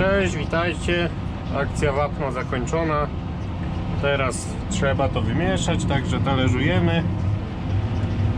Cześć, witajcie. Akcja wapno zakończona. Teraz trzeba to wymieszać, także talerzujemy.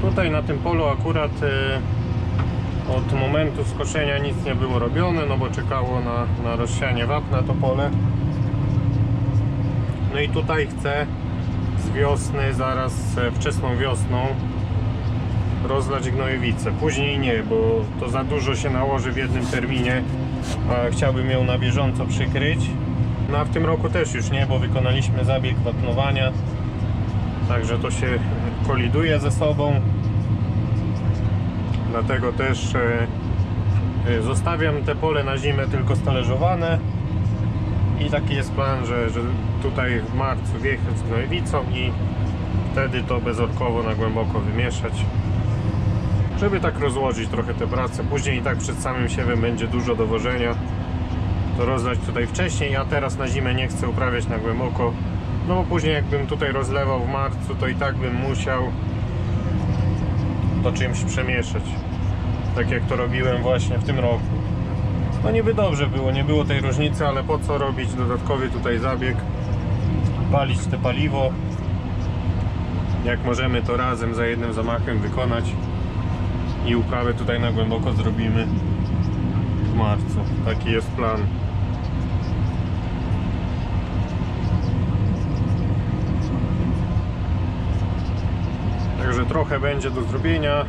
Tutaj na tym polu akurat e, od momentu skoszenia nic nie było robione, no bo czekało na, na rozsianie wapna to pole. No i tutaj chcę z wiosny, zaraz wczesną wiosną rozlać gnojowicę. Później nie, bo to za dużo się nałoży w jednym terminie, chciałbym ją na bieżąco przykryć. No a w tym roku też już nie, bo wykonaliśmy zabieg wapnowania, także to się koliduje ze sobą. Dlatego też e, e, zostawiam te pole na zimę tylko stalerzowane i taki jest plan, że, że tutaj w marcu wjechać z gnojowicą i wtedy to bezorkowo na głęboko wymieszać żeby tak rozłożyć trochę te prace. Później i tak przed samym siewem będzie dużo dowożenia. To rozlać tutaj wcześniej, a teraz na zimę nie chcę uprawiać na głęboko. No bo później jakbym tutaj rozlewał w marcu, to i tak bym musiał to czymś przemieszać. Tak jak to robiłem właśnie w tym roku. No niby dobrze było, nie było tej różnicy, ale po co robić dodatkowy tutaj zabieg? Palić te paliwo. Jak możemy to razem za jednym zamachem wykonać i uprawę tutaj na głęboko zrobimy w marcu. Taki jest plan. Także trochę będzie do zrobienia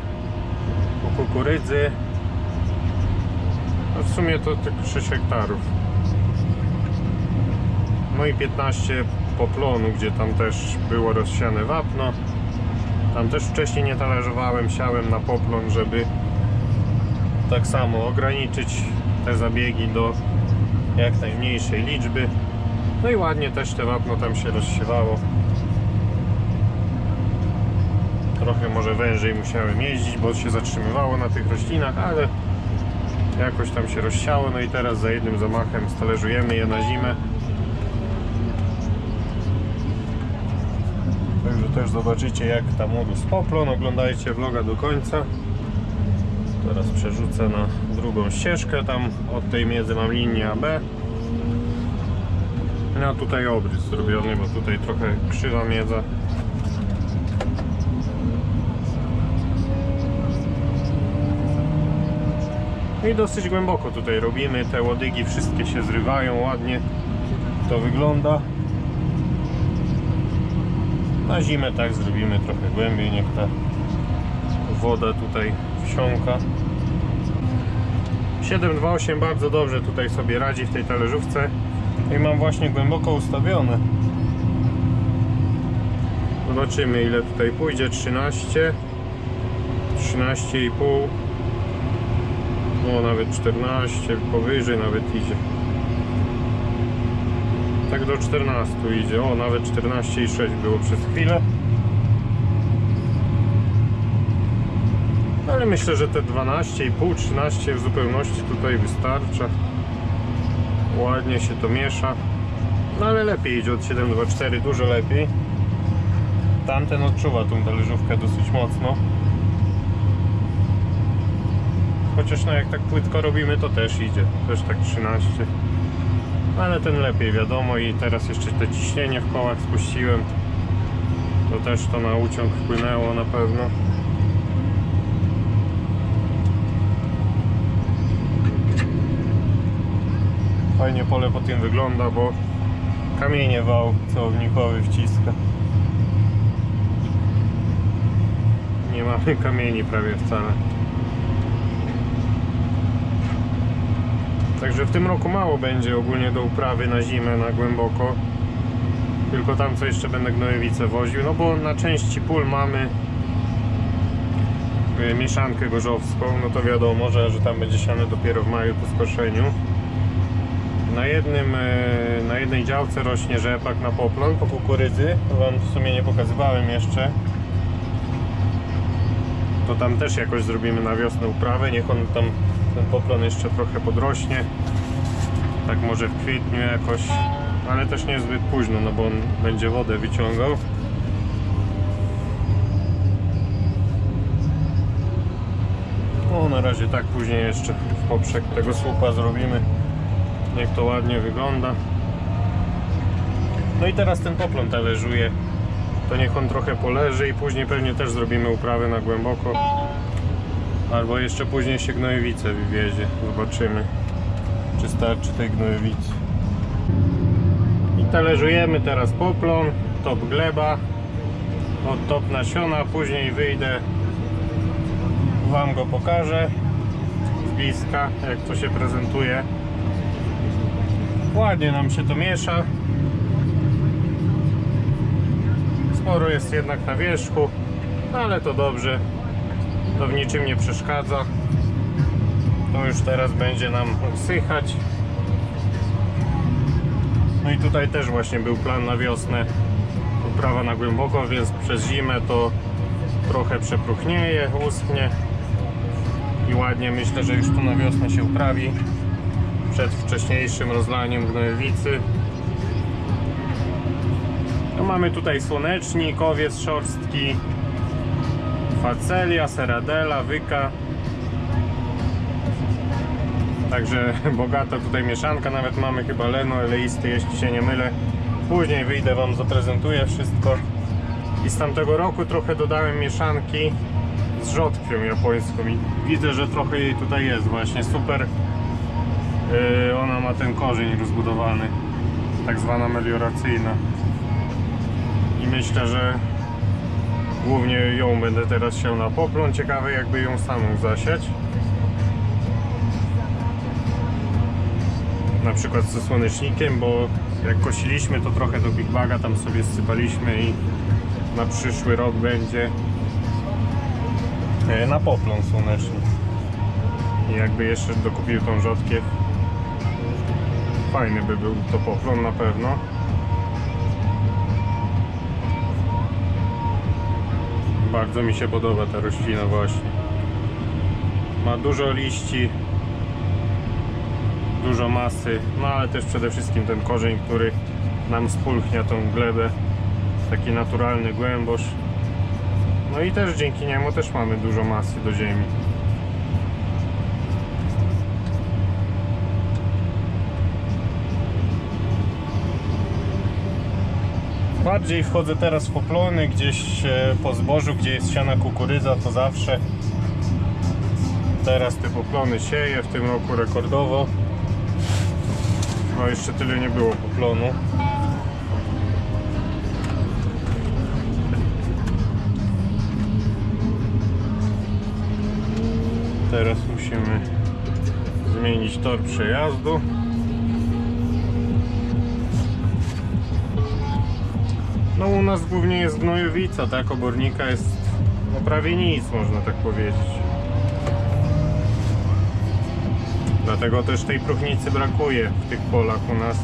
po kukurydzy. No w sumie to tylko 6 hektarów. No i 15 poplonu, gdzie tam też było rozsiane wapno. Tam też wcześniej nie talerzowałem, siałem na poplon, żeby tak samo ograniczyć te zabiegi do jak najmniejszej liczby. No i ładnie też te wapno tam się rozsiewało. Trochę może wężej musiałem jeździć, bo się zatrzymywało na tych roślinach, ale jakoś tam się rozsiało. No i teraz za jednym zamachem stalerzujemy je na zimę. Też zobaczycie jak tam urósł poplon. Oglądajcie vloga do końca. Teraz przerzucę na drugą ścieżkę. Tam od tej miedzy mam linię AB. No a tutaj obrys zrobiony, bo tutaj trochę krzywa miedza. No i dosyć głęboko tutaj robimy. Te łodygi wszystkie się zrywają ładnie. To wygląda. Na zimę tak zrobimy trochę głębiej, niech ta woda tutaj wsiąka. 728 bardzo dobrze tutaj sobie radzi w tej talerzówce i mam właśnie głęboko ustawione. Zobaczymy ile tutaj pójdzie. 13 13,5 no nawet 14 powyżej nawet idzie tak do 14 idzie. O, nawet 14,6 było przez chwilę. Ale myślę, że te 12,5, 13 w zupełności tutaj wystarcza. Ładnie się to miesza. No ale lepiej idzie od 724, dużo lepiej. Tamten odczuwa tą talerzówkę dosyć mocno. Chociaż no jak tak płytko robimy to też idzie. Też tak 13 ale ten lepiej wiadomo i teraz jeszcze te ciśnienie w kołach spuściłem. To też to na uciąg wpłynęło na pewno. Fajnie pole po tym wygląda, bo kamienie wał celownikowy wciska. Nie mamy kamieni prawie wcale Także w tym roku mało będzie ogólnie do uprawy na zimę, na głęboko. Tylko tam co jeszcze będę gnojowice woził, no bo na części pól mamy y, mieszankę gorzowską, no to wiadomo, że, że tam będzie siane dopiero w maju po skoszeniu. Na, jednym, y, na jednej działce rośnie rzepak na poplon po kukurydzy, to wam w sumie nie pokazywałem jeszcze. To tam też jakoś zrobimy na wiosnę uprawę, niech on tam ten poplon jeszcze trochę podrośnie tak może w kwietniu jakoś ale też nie zbyt późno, no bo on będzie wodę wyciągał no na razie tak później jeszcze w poprzek tego słupa zrobimy Niech to ładnie wygląda. No i teraz ten poplon talerzuje. To niech on trochę poleży i później pewnie też zrobimy uprawę na głęboko. Albo jeszcze później się gnojowice wywiezie. Zobaczymy, czy starczy tej gnojowicy. I talerzujemy teraz poplon, top gleba, od top nasiona. Później wyjdę, Wam go pokażę z bliska, jak to się prezentuje. Ładnie nam się to miesza. Sporo jest jednak na wierzchu, ale to dobrze. To w niczym nie przeszkadza. To już teraz będzie nam usychać. No i tutaj też właśnie był plan na wiosnę. Uprawa na głęboko, więc przez zimę to trochę przepruchnieje, uschnie. I ładnie myślę, że już tu na wiosnę się uprawi. Przed wcześniejszym rozlaniem gnojowicy. No mamy tutaj słonecznik, owiec szorstki, facelia, seradela, wyka. Także bogata tutaj mieszanka, nawet mamy chyba leno eleisty, jeśli się nie mylę. Później wyjdę Wam, zaprezentuję wszystko. I z tamtego roku trochę dodałem mieszanki z rzodkwią japońską i widzę, że trochę jej tutaj jest właśnie, super. Yy, ona ma ten korzeń rozbudowany, tak zwana melioracyjna. I myślę, że głównie ją będę teraz siał na poplon. Ciekawe jakby ją samą zasiać. Na przykład ze słonecznikiem, bo jak kosiliśmy to trochę do Big Baga tam sobie sypaliśmy i na przyszły rok będzie e, na poplon słonecznik. I jakby jeszcze dokupił tą rzodkiew, fajny by był to poplon na pewno. Bardzo mi się podoba ta roślina właśnie. Ma dużo liści, dużo masy, no ale też przede wszystkim ten korzeń, który nam spulchnia tą glebę. Taki naturalny głębosz. No i też dzięki niemu też mamy dużo masy do ziemi. Bardziej wchodzę teraz w poplony, gdzieś e, po zbożu, gdzie jest siana kukurydza, to zawsze. Teraz te poplony sieję, w tym roku rekordowo. No jeszcze tyle nie było poplonu. Teraz musimy zmienić tor przejazdu. No u nas głównie jest gnojowica, tak? Obornika jest no prawie nic, można tak powiedzieć. Dlatego też tej próchnicy brakuje w tych polach u nas.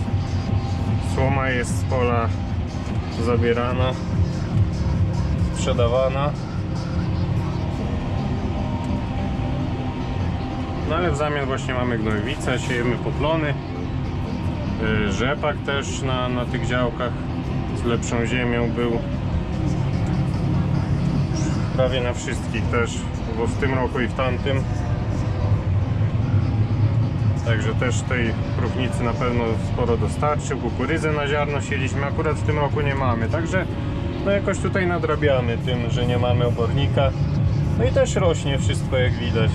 Słoma jest z pola zabierana, sprzedawana. No ale w zamian właśnie mamy gnojowicę, siejemy poplony. Yy, Rzepak też na, na tych działkach lepszą ziemią był. Prawie na wszystkich też, bo w tym roku i w tamtym. Także też tej próchnicy na pewno sporo dostarczył. Kukurydzę na ziarno sieliśmy, akurat w tym roku nie mamy. Także no jakoś tutaj nadrabiamy tym, że nie mamy obornika. No i też rośnie wszystko jak widać.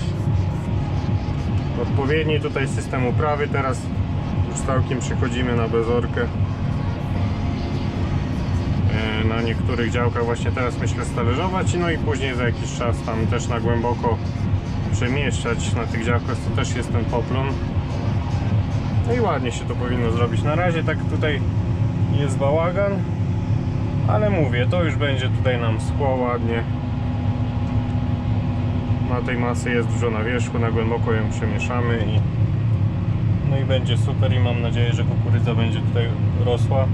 Odpowiedni tutaj system uprawy. Teraz już całkiem przychodzimy na bezorkę. Na niektórych działkach właśnie teraz myślę stalerzować, no i później za jakiś czas tam też na głęboko przemieszczać na tych działkach, to też jest ten poplon. No i ładnie się to powinno zrobić. Na razie tak tutaj jest bałagan, ale mówię, to już będzie tutaj nam skło ładnie. Na tej masy jest dużo na wierzchu, na głęboko ją przemieszamy i no i będzie super i mam nadzieję, że kukurydza będzie tutaj rosła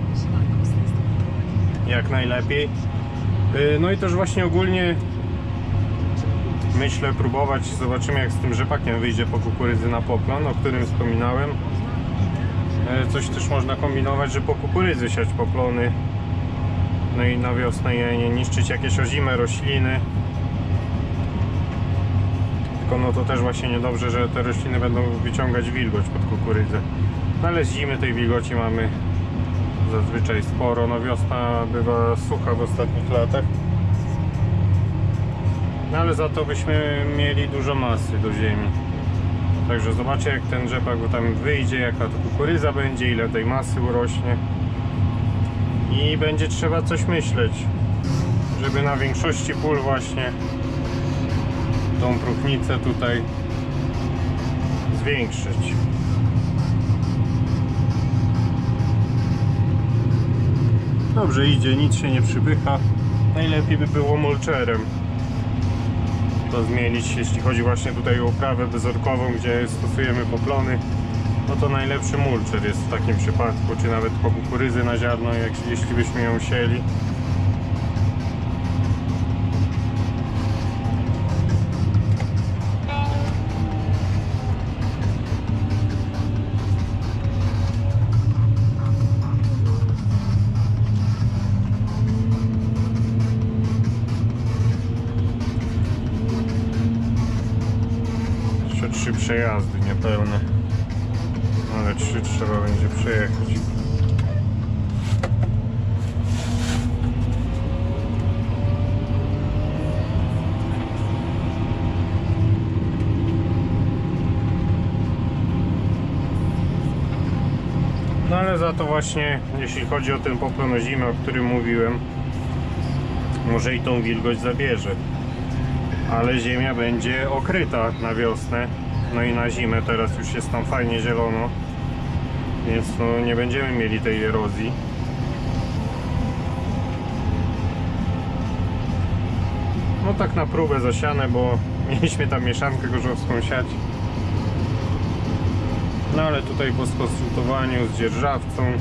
jak najlepiej. Yy, No i też właśnie ogólnie myślę próbować, zobaczymy jak z tym rzepakiem wyjdzie po kukurydzy na poplon, o którym wspominałem. Yy, Coś też można kombinować, że po kukurydzy siać poplony. No i na wiosnę je nie niszczyć jakieś ozime rośliny. płytko, no to też właśnie niedobrze, że te rośliny będą wyciągać wilgoć pod kukurydzę. No ale z zimy tej wilgoci mamy zazwyczaj sporo. No wiosna bywa sucha w ostatnich latach. No ale za to byśmy mieli dużo masy do ziemi. Także zobaczcie jak ten rzepak tam wyjdzie, jaka to kukurydza będzie, ile tej masy urośnie. I będzie trzeba coś myśleć, żeby na większości pól właśnie tą próchnicę tutaj zwiększyć. Dobrze idzie, nic się nie przypycha. Najlepiej by było mulcherem to zmienić, jeśli chodzi właśnie tutaj o uprawę bezorkową, gdzie stosujemy poplony. No to najlepszy mulcher jest w takim przypadku, czy nawet po kukurydzy na ziarno, jak, jeśli byśmy ją sieli. Jeszcze trzy przejazdy niepełne. Ale trzy trzeba będzie przejechać. No ale za to właśnie, jeśli chodzi o ten poplon o zimę, o którym mówiłem, może i tą wilgoć zabierze ale ziemia będzie okryta na wiosnę. No i na zimę teraz już jest tam fajnie zielono. Więc no nie będziemy mieli tej erozji. No tak na próbę zasiane, bo mieliśmy tam mieszankę gorzowską siać. No ale tutaj po skonsultowaniu z dzierżawcą.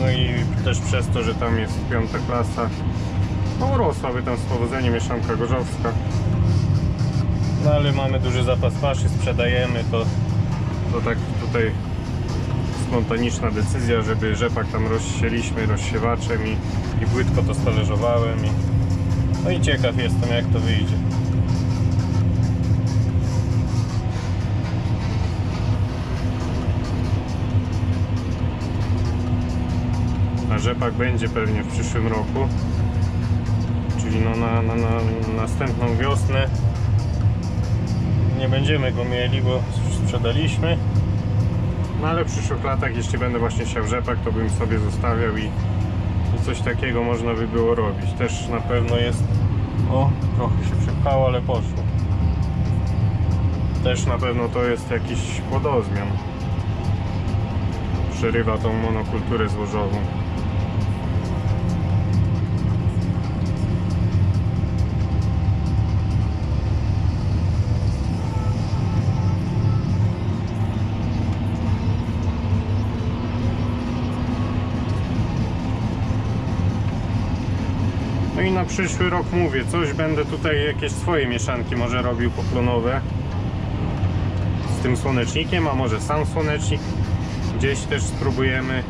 No i też przez to, że tam jest piąta klasa no urosłaby tam z powodzeniem mieszanka gorzowska. No ale mamy duży zapas paszy, sprzedajemy to, to tak tutaj spontaniczna decyzja, żeby rzepak tam rozsieliśmy rozsiewaczem i, i płytko to stależowałem i, no i ciekaw jestem jak to wyjdzie. A rzepak będzie pewnie w przyszłym roku no na, na, na następną wiosnę. Nie będziemy go mieli, bo sprzedaliśmy. No ale w przyszłych latach jeśli będę właśnie siał rzepak to bym sobie zostawiał i, i coś takiego można by było robić. Też na pewno jest o, trochę się przypchało, ale poszło. Też na pewno to jest jakiś płodozmian przerywa tą monokulturę złożową i na przyszły rok mówię, coś będę tutaj jakieś swoje mieszanki może robił poplonowe z tym słonecznikiem, a może sam słonecznik gdzieś też spróbujemy.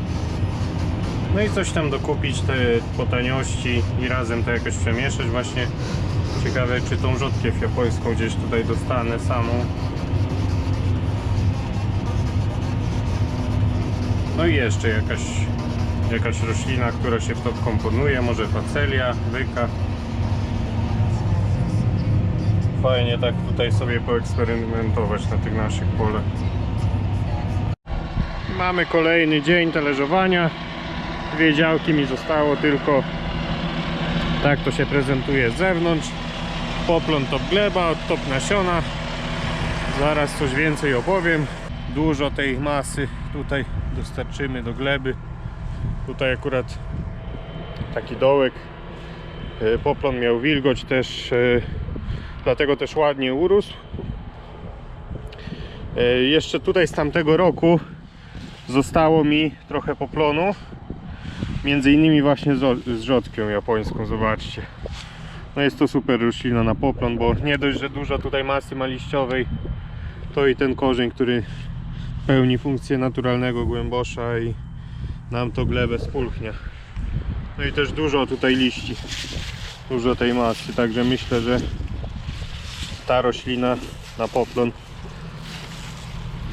No i coś tam dokupić te po taniości i razem to jakoś przemieszać właśnie. Ciekawe czy tą rzodkiew japońską gdzieś tutaj dostanę samą. No i jeszcze jakaś jakaś roślina, która się w to komponuje, może facelia, wyka. Fajnie tak tutaj sobie poeksperymentować na tych naszych polach. Mamy kolejny dzień talerzowania. Dwie działki mi zostało tylko. Tak to się prezentuje z zewnątrz. Poplon top gleba, top nasiona. Zaraz coś więcej opowiem. Dużo tej masy tutaj dostarczymy do gleby. Tutaj akurat taki dołek. e, Poplon miał wilgoć też, e, dlatego też ładnie urósł. E, Jeszcze tutaj z tamtego roku zostało mi trochę poplonu. Między innymi właśnie z, rzodkią japońską, zobaczcie. No jest to super roślina na poplon, bo nie dość, że dużo tutaj masy ma liściowej, to i ten korzeń, który pełni funkcję naturalnego głębosza i nam to glebę spulchnia. No i też dużo tutaj liści. dużo tej masy, także myślę, że ta roślina na poplon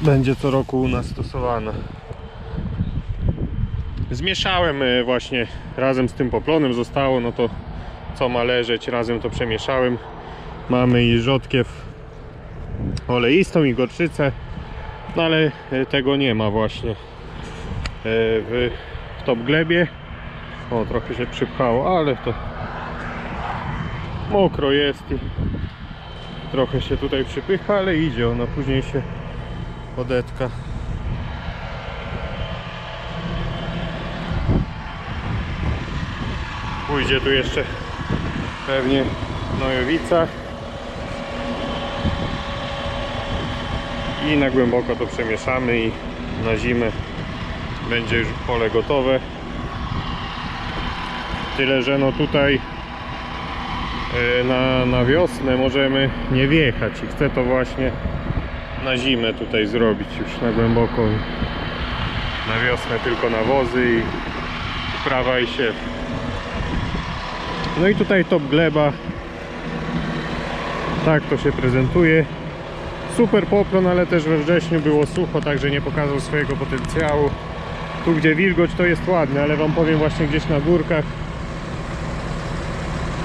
będzie co roku u nas stosowana. Zmieszałem e, właśnie razem z tym poplonem zostało, no to co ma leżeć, razem to przemieszałem. Mamy i rzodkiew oleistą i gorczycę, no ale e, tego nie ma właśnie w, w top glebie. O, trochę się przypchało, ale to mokro jest i trochę się tutaj przypycha, ale idzie ona, później się odetka. Pójdzie tu jeszcze pewnie gnojowica i na głęboko to przemieszamy i na zimę będzie już pole gotowe. Tyle, że no tutaj e, na, na wiosnę możemy nie wjechać i chcę to właśnie na zimę tutaj zrobić już na głęboko na wiosnę tylko nawozy i prawa i siew. No i tutaj top gleba. Tak to się prezentuje. Super poplon, ale też we wrześniu było sucho, także nie pokazał swojego potencjału tu gdzie wilgoć to jest ładne, ale wam powiem właśnie gdzieś na górkach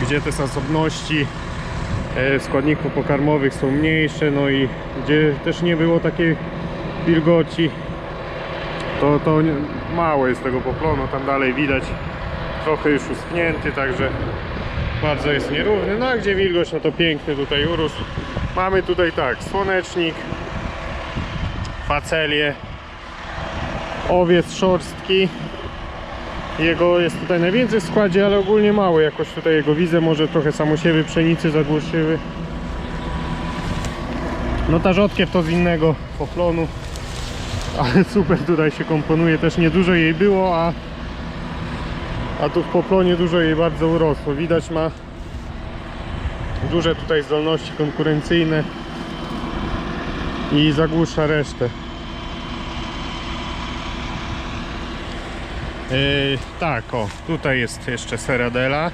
gdzie te zasobności e, składników pokarmowych są mniejsze, no i gdzie też nie było takiej wilgoci, to, to mało jest tego poplonu, tam dalej widać trochę już uschnięty, także bardzo jest nierówny, no a gdzie wilgoć, no to piękny tutaj urósł. Mamy tutaj tak, słonecznik, facelię, owiec szorstki, jego jest tutaj najwięcej w składzie, ale ogólnie mało jakoś tutaj jego widzę, może trochę samosiewy, pszenicy zagłuszyły. No ta rzodkiew to z innego poplonu, ale super tutaj się komponuje, też niedużo jej było, a, a tu w poplonie dużo jej bardzo urosło. Widać ma duże tutaj zdolności konkurencyjne i zagłusza resztę. Yy, tak, o, tutaj jest jeszcze seradela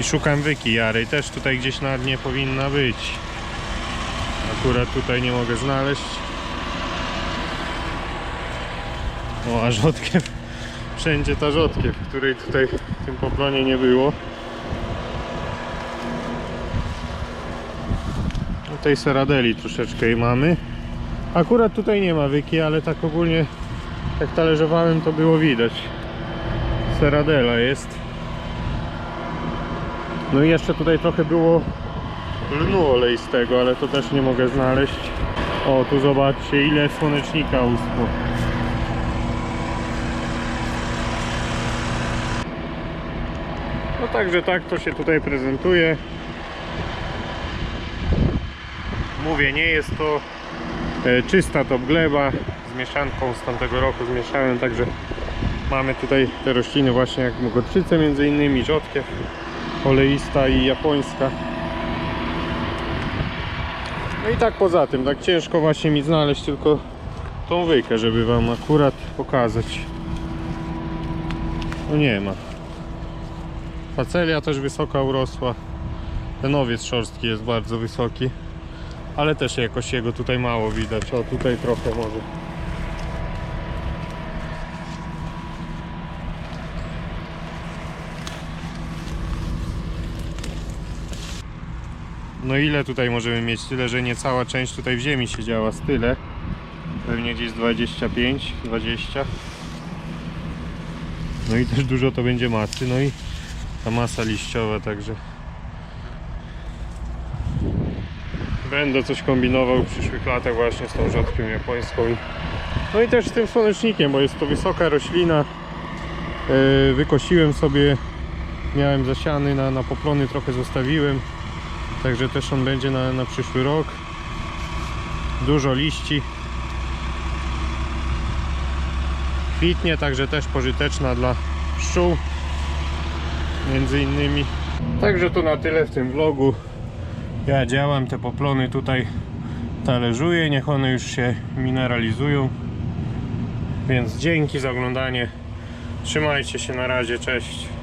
i szukam wyki jary. Też tutaj gdzieś na dnie powinna być. Akurat tutaj nie mogę znaleźć. O, a rzodkiew. Wszędzie ta rzodkiew, której tutaj w tym poplonie nie było. Tej seradeli troszeczkę jej mamy. Akurat tutaj nie ma wyki, ale tak ogólnie jak talerzowałem to było widać. Seradela jest. No i jeszcze tutaj trochę było lnu oleistego ale to też nie mogę znaleźć. O tu zobaczcie ile słonecznika uschło. No także tak to się tutaj prezentuje. Mówię nie jest to e, czysta top gleba mieszanką z tamtego roku zmieszałem, także mamy tutaj te rośliny właśnie jak mogorczyce między innymi, rzodkiew, oleista i japońska. No i tak poza tym, tak ciężko właśnie mi znaleźć tylko tą wykę, żeby wam akurat pokazać. No nie ma. Facelia też wysoka urosła. Ten owiec szorstki jest bardzo wysoki. Ale też jakoś jego tutaj mało widać. O, tutaj trochę może. No ile tutaj możemy mieć? Tyle, że nie cała część tutaj w ziemi siedziała z tyle. Pewnie gdzieś 25, 20. No i też dużo to będzie masy. No i ta masa liściowa, także będę coś kombinował w przyszłych latach właśnie z tą rzodką japońską. No i też z tym słonecznikiem, bo jest to wysoka roślina. Yy, Wykosiłem sobie, miałem zasiany na, na poplony, trochę zostawiłem. Także też on będzie na, na przyszły rok. Dużo liści. Kwitnie, także też pożyteczna dla pszczół. Między innymi. Także to na tyle w tym vlogu. Ja działam, te poplony tutaj talerzuję, niech one już się mineralizują. Więc dzięki za oglądanie. Trzymajcie się na razie, cześć.